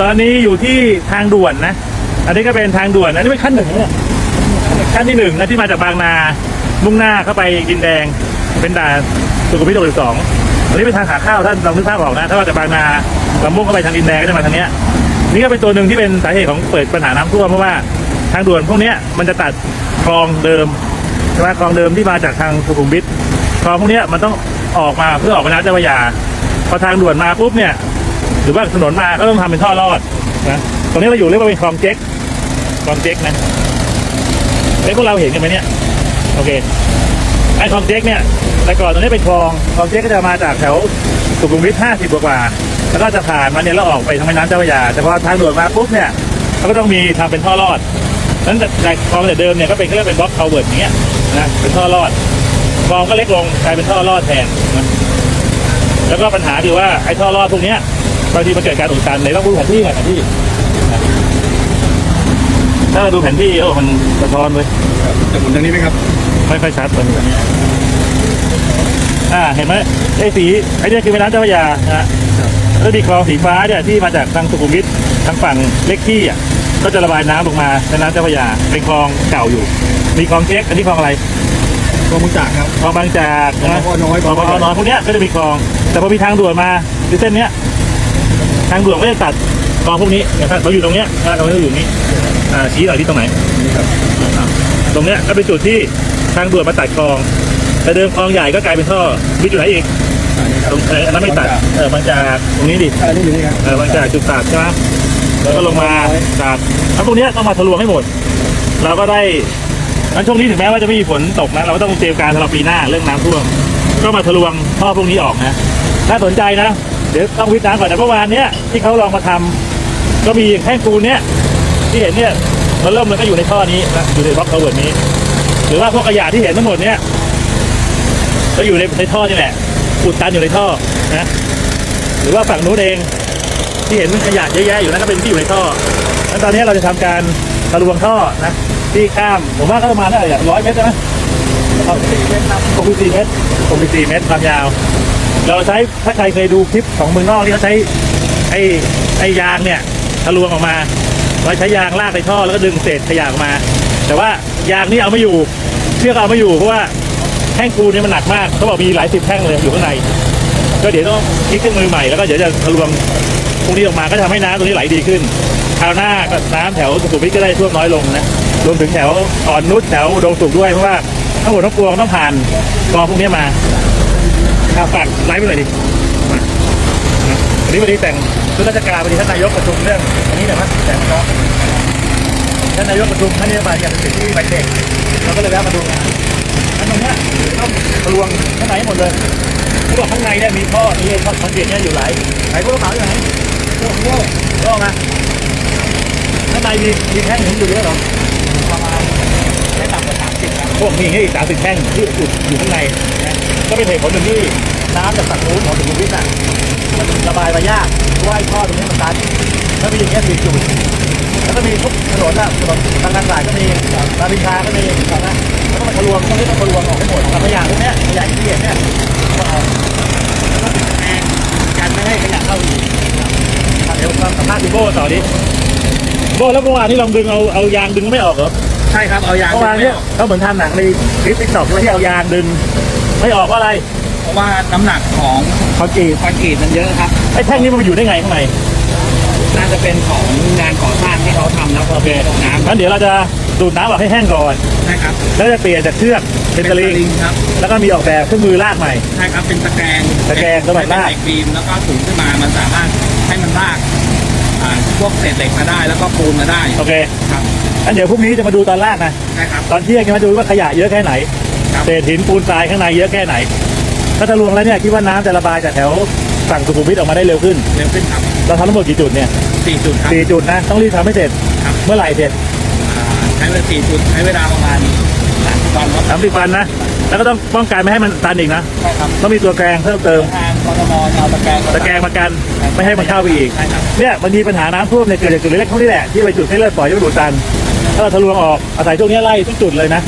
ตอนนี้อยู่ที่ทางด่วนนะ อันนี้ก็เป็นทางด่วน อันนี้เป็นขั้นหนึ่งนะเนี่ยขั้นที่หนึ่งนะที่มาจากบางนา มุ่งหน้าเข้าไปดินแดง เป็นด่านสุขุมวิทหกสิบสองอันนี้เป็นทางขาเข้าท่านลองนึกภาพออกนะ ถ้ามาจากบางนาลำมุ่งเข้าไปทางดินแดงก็จะมาทางเนี้ย นี่ก็เป็นตัวหนึ่งที่เป็นสาเหตุของเปิดปัญหาน้ำท่วมเพราะว่าทางด่วนพวกนี้มันจะตัดคลองเดิมใช่ไหมคลองเดิมที่มาจากทางสุขุมวิทคลองพวกนี้มันต้องออกมาเพื่อออกไปน้ำเจ้าพระยาพอทางด่วนมาปุ๊บเนี่ย รือว่าถนนมาก็ต้องทำเป็นท่อรอดนะตรงนี้เราอยู่เรียกว่าเป็นคลองเจ๊กคลองเจ๊กนะเอ้พวกเราเห็นกันไหมเนี่ยโอเคไอ้คลองเจ๊กเนี่ยแต่ก่อนตรงนี้เป็นคลองคลองเจ๊กก็จะมาจากแถวสุขุมวิทห้าสิบกว่าแล้วก็จะผ่านมาเนี่ยแล้วออกไปทางแม่น้ำเจ้าพระยาแต่พอทางด่วนมาปุ๊บเนี่ยเขาก็ต้องมีทำเป็นท่อรอดนั้นจากคลองแต่เดิมเนี่ยก็เป็นเขาเรียกเป็นบล็อกคาเวิร์ดอย่างเงี้ยนะเป็นท่อรอดคลองก็เล็กลงกลายเป็นท่อรอดแทนแล้วก็ปัญหาคือว่าไอ้ท่อรอดพวกเนี้ยางทีมันเกิดการอุดตันในต้องดูแผนที่หน่อยแผนที่นะถ้าเราดูแผนที่โอ้มันสะท้อนเลยจะหมุนทางนี้ไหมครับ ไม่ค่อยชัดตอนนี้อ่าเห็นไหมไอ้สีไอ้เนี่ยคือแม่น้ำเจ้าพระยานะฮะแล้วมีคลองสีฟ้าเนี่ยที่มาจากทางสุขุมวิททางฝั่งเล็กที่อะก็จะระบายน้ำลงมาแม่น้ำเจ้าพระยาเป็นคลองเก่าอยู่ มีคลองเจ๊กอันนี้คลองอะไรกองมุงจากครับคลองบางจากนะคลองน้อยคลองบางน้อยพวกเนี้ยก็จะมีคลอง แต่พอมีทางด่วนมาคือเส้นเนี้ย ทางด่วนก็จะตัดคลองพวกนี้นะครับเราอยู่ตรงเนี้ยนะตรงนี้เราอยู่นี่อ่าชี้หน่อยที่ตรงไหนนี่ครับอ่าตรงเนี้ยก็เป็นจุดที่ทางด่วนมาตัดคลอง แต่เดิมคลองใหญ่ก็กลายเป็นท่อมีจุดไหนอีกอ่านี่ครับตรงเอออันนั้นไม่ตัดเออบางจากตรงนี้ดิอ่านี่อยู่นี่ครับเออบางจากจุดตัดใช่ไหมแล้วก็ลงมาตัดแล้วพวกเนี้ยต้องมาทะลวงให้หมด เราก็ได้งั้นช่วงนี้ถึงแม้ว่าจะไม่มีฝนตกนะเราก็ต้องเตรียมการสำหรับปีหน้าเรื่องน้ำท่วมก็มาทะลวงท่อพวกนี้ออกนะน่าสนใจนะ เดี๋ยวต้องวิจารณ์ก่อนแต่เมื่อวานเนี้ยที่เขาลองมาทำก็มีแท่งปูนเนี้ยที่เห็นเนี่ยมันเริ่มมันก็อยู่ในท่อนี้นะอยู่ในบล็อกเขาเวิร์ดนี้ หรือว่าพวกขยะที่เห็นทั้งหมดเนี้ยก็อยู่ในในท่อนี่แหละอุดตันอยู่ในท่อนะหรือว่าฝั่งนู้นเองที่เห็นขยะเยอะแยะอยู่นั่นก็เป็นที่อยู่ในท่อแล้วตอนนี้เราจะทำการทะลวงท่อนะที่ข้ามผมว่าก็ประมาณเท่าไหร่ร้อยเมตรใช่ไหมหกสิบสี่เมตรหกสิบสี่เมตรหกสิบสี่เมตรความยาว เราใช้ถ้าใครเคยดูคลิปของเมืองนอกที่เขาใช้ไอ้ไอ้ยางเนี่ยทะลวงออกมาเราใช้ยางลากในท่อแล้วก็ดึงเศษขยะออกมา แต่ว่ายางนี่เอาไม่อยู่เชือกเอาไม่อยู่เพราะว่าแท่งปูนนี่มันหนักมากเขาบอกมีหลายสิบแท่งเลยอยู่ข้างใน ก็เดี๋ยวต้องคิดเครื่องมือใหม่แล้วก็เดี๋ยวจะทะลวงพวกนี้ออกมาก็จะทำให้น้ำตรงนี้ไหลดีขึ้นคราวหน้าก็น้ำแถวสุขุมวิทก็ได้ท่วมน้อยลงนะรวมถึงแถวอ่อนนุชแถวอุดงสุขด้วยเพราะว่าทั้งหมดทั้งปวงต้องผ่านกองพวกนี้มา ข้าฝากไลฟ์ไปเลยดิมาวันนี้วันนี้แต่งชุดราชการวันนี้ท่านนายกประชุมเรื่องอันนี้หน่อยมั้ยแต่งก็ท่านนายกประชุมท่านนโยบายการเกษตรที่ใบเด็กเราก็เลยแวะมาดูงานอันตรงเนี้ยต้องทะลวงข้างในให้หมดเลยเขาบอกข้างในเนี่ยมีท่อนี่ท่อคอนกรีตเนี่ยอยู่หลายไหนพวกกระเป๋าอยู่ไหนโอ้โหโล่มาข้างในมีมีแท่งหินอยู่เยอะหรอประมาณไม่ต่ำกว่าสามสิบพวกมีให้สามสิบแท่งที่อุดอยู่ข้างในนะ ก็เป็นเหตุผลหนึ่งที่น้ำจากฝั่งนู้นของสุขุมวิทน่ะมันระบายมายากเพราะว่าไอ้ท่อตรงนี้มันตันถ้ามีอย่างเงี้ยสี่จุดแล้วก็มีทุกถนนอะถนนทางการสายก็มีรามอินทราก็มีนะแล้วก็มาทะลวงตรงนี้ต้องทะลวงออกให้หมดกับขยะพวกเนี้ยขยะที่เห็นเนี่ยก็เอาแล้วก็ติดแอร์กันไม่ให้ขยะเข้าอีกครับเดี๋ยวมาสัมภาษณ์คุณโบ้ต่อดิโบ้แล้วเมื่อวานนี้ลองดึงเอาเอายางดึงไม่ออกเหรอใช่ครับเอายางเมื่อวานเนี่ยเขาเหมือนทำหนังในคลิปติ๊กต็อกที่เอายางดึง ไม่ออกว่าอะไรเพราะว่าน้ำหนักของคอนกรีตคอนกรีตมันเยอะครับ ไอ้แท่งนี้มันอยู่ได้ไงข้างในน่าจะเป็นของงานก่อสร้างที่เขาทำแล้วก็โอเคตกน้ำงั้นเดี๋ยวเราจะดูดน้ำออกให้แห้งก่อนใช่ครับแล้วจะเปลี่ยนจากเชือกเป็นสลิงงครับแล้วก็มีออกแบบเครื่องมือลากใหม่ ใช่ครับเป็นตะแกรงตะแกรงสำหรับลาก เป็นเหล็กบีมแล้วก็สูงขึ้นมามันสามารถให้มันลากอ่าพวกเศษเหล็กมาได้แล้วก็ปูนมาได้โอเคครับงั้นเดี๋ยวพรุ่งนี้จะมาดูตอนลากนะใช่ครับตอนเที่ยงจะมาดูว่าขยะเยอะแค่ไหนครับ เศษหินปูนทรายข้างในเยอะแค่ไหน ถ้าทะลวงแล้วเนี่ยคิดว่าน้ำจะระบายจากแถวฝั่งสุขุมวิทออกมาได้เร็วขึ้น เร็วขึ้นครับเราทำทั้งหมดกี่จุดเนี่ยสี่จุดครับ สี่จุดนะต้องรีบทำให้เสร็จ ครับ เมื่อไหร่เสร็จอ่าใช้เวลาสี่จุดใช้เวลาประมาณสามสิบวันครับสามสิบวันนะแล้วก็ต้องป้องกันไม่ให้มันตันอีกนะใช่ครับต้องมีตัวแกรงเพิ่มเติมทางกรทมจะเอาตะแกรงมาตะแกรงมากันไม่ให้มันเข้าไปอีก ใช่ครับเนี่ยบางทีปัญหาน้ำท่วมเนี่ยเกิดจากจุดเล็กๆเท่านี้แหละที่ไปจุดให้เลือดปล่อยยังไม่ดูดตัน ถ้าเราทะลวงออกอาศัยช่วงนี้ไล่ทุกจุดเลยนะ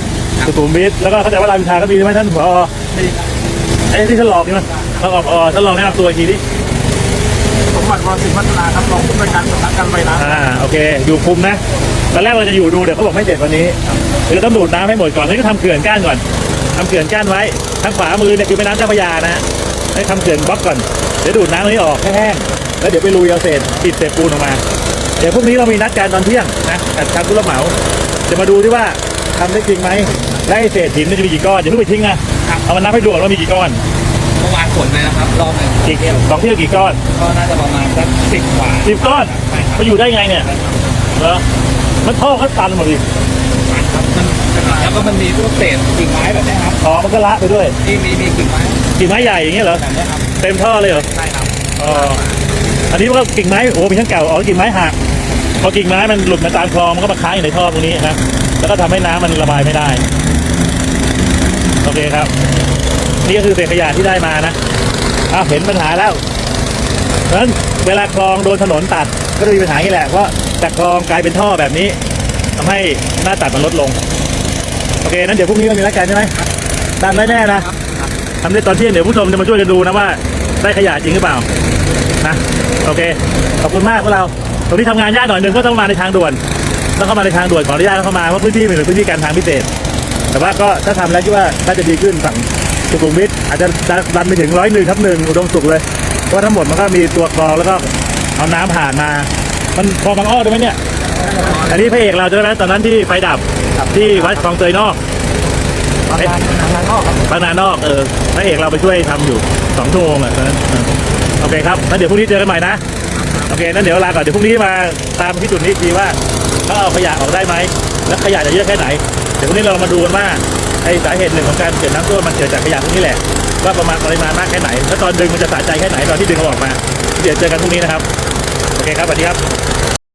สุขุมวิทแล้วก็เข้าใจว่ารามอินทราก็มีใช่ไหมท่านผอไอ้ที่ท่านหลอกนี่มั้ยเราออกอ๋อท่านลองแนะนำตัวอีกทีดิผมมากรสิงห์พัฒนาครับรองผู้บริการสำนักการไฟน้ำอ่าโอเคอยู่คุมนะตอนแรกเราจะอยู่ดูเดี๋ยวเขาบอกไม่เสร็จวันนี้คือต้องดูดน้ำให้หมดก่อนนี่ก็ทำเขื่อนกั้นก่อนทำเขื่อนกั้นไว้ทางขวามือเนี่ยคือแม่น้ำเจ้าพระยานะฮะให้ทำเขื่อนบล็อกก่อนเดี๋ยวดูดน้ำตรงนี้ออกให้แห้งแล้วเดี๋ยวไปลุยเอาเศษปิดเศษปูนออกมา เดี๋ยวพรุ่งนี้เรามีนัดการตอนเที่ยงนะกับทางผู้รับเหมาจะมาดูที่ว่า ทำได้จริงไหมและไอ้เศษหินมันจะมีกี่ก้อนอย่าเพิ่งไปทิ้งนะเอามานับให้ดูก่อนว่ามีกี่ก้อนเมื่อวานฝนเลยนะครับรอบหนึ่งกี่สองเที่ยวกี่ก้อนก็น่าจะประมาณสักสิบกว่าสิบก้อนมาอยู่ได้ไงเนี่ยเหรอมันท่อเขาตันหมดดิครับมันแล้วก็มันมีพวกเศษกิ่งไม้แบบเนี้ยครับอ๋อมันก็ละไปด้วยที่มีมีกิ่งไม้กิ่งไม้ใหญ่อย่างเงี้ยเหรอแบบเนี้ยครับเต็มท่อเลยเหรอใช่ครับอ๋ออันนี้มันก็กิ่งไม้โอ้โหมีทั้งเก่าอ๋อกิ่งไม้หักพอกิ่งไม้มันหลุดมาตามคลองมันก็มาค้างอยู่ในท่อตรงนี้นะ แล้วก็ทำให้น้ำมันระบายไม่ได้ โอเคครับ นี่ก็คือเศษขยะที่ได้มานะอ้าวเห็นปัญหาแล้วเพราะฉะนั้นเวลาคลองโดนถนนตัดก็จะมีปัญหาอย่างนี้แหละเพราะจากคลองกลายเป็นท่อแบบนี้ทำให้หน้าตัดมันลดลง โอเคนั้นเดี๋ยวพรุ่งนี้เรามีนัดกันใช่ไหมตามได้แน่นะทำได้ตอนเที่ยงเดี๋ยวผู้ชมจะมาช่วยกันดูนะว่า ได้ขยะจริงหรือเปล่านะโอเค ขอบคุณมากพวกเราตรงนี้ทำงานยากหน่อยหนึ่งก็ต้องมาในทางด่วน ต้องเข้ามาในทางด่วนขออนุญาตเข้ามาเพราะพื้นที่เป็นพื้นที่การทางพิเศษ แต่ว่าก็ถ้าทำแล้วคิดว่าน่าจะดีขึ้นฝั่งสุขุมวิทอาจจะดันไปถึงร้อยหนึ่งทับหนึ่งอุดมสุขเลยเพราะว่าทั้งหมดมันก็มีตัวคลองแล้วก็เอาน้ำผ่านมา มันคลองบางอ้อได้ไหมเนี่ย อันนี้พระเอกเราใช่ไหมตอนนั้นที่ไฟดับที่วัดคลองเตยนอกทางทางนอกครับบางนานอกเออพระเอกเราไปช่วยทำอยู่สองชั่วโมงอะตอนนั้นเออโอเคครับงั้นเดี๋ยวพรุ่งนี้เจอกันใหม่นะ โอเคนั้นเดี๋ยวลาก่อนเดี๋ยวพรุ่งนี้มาตามที่จุดนี้อีกทีว่าเขาเอาขยะออกได้ไหมและขยะจะเยอะแค่ไหน เดี๋ยวพรุ่งนี้เรามาดูกันว่าไอสาเหตุหนึ่งของการเกิดน้ำท่วมมันเกิดจากขยะพวกนี้แหละว่าประมาณปริมาณมากแค่ไหนแล้วตอนดึงมันจะสะใจแค่ไหนตอนที่ดึงเอาออกมา เดี๋ยวเจอกันพรุ่งนี้นะครับโอเคครับสวัสดีครับ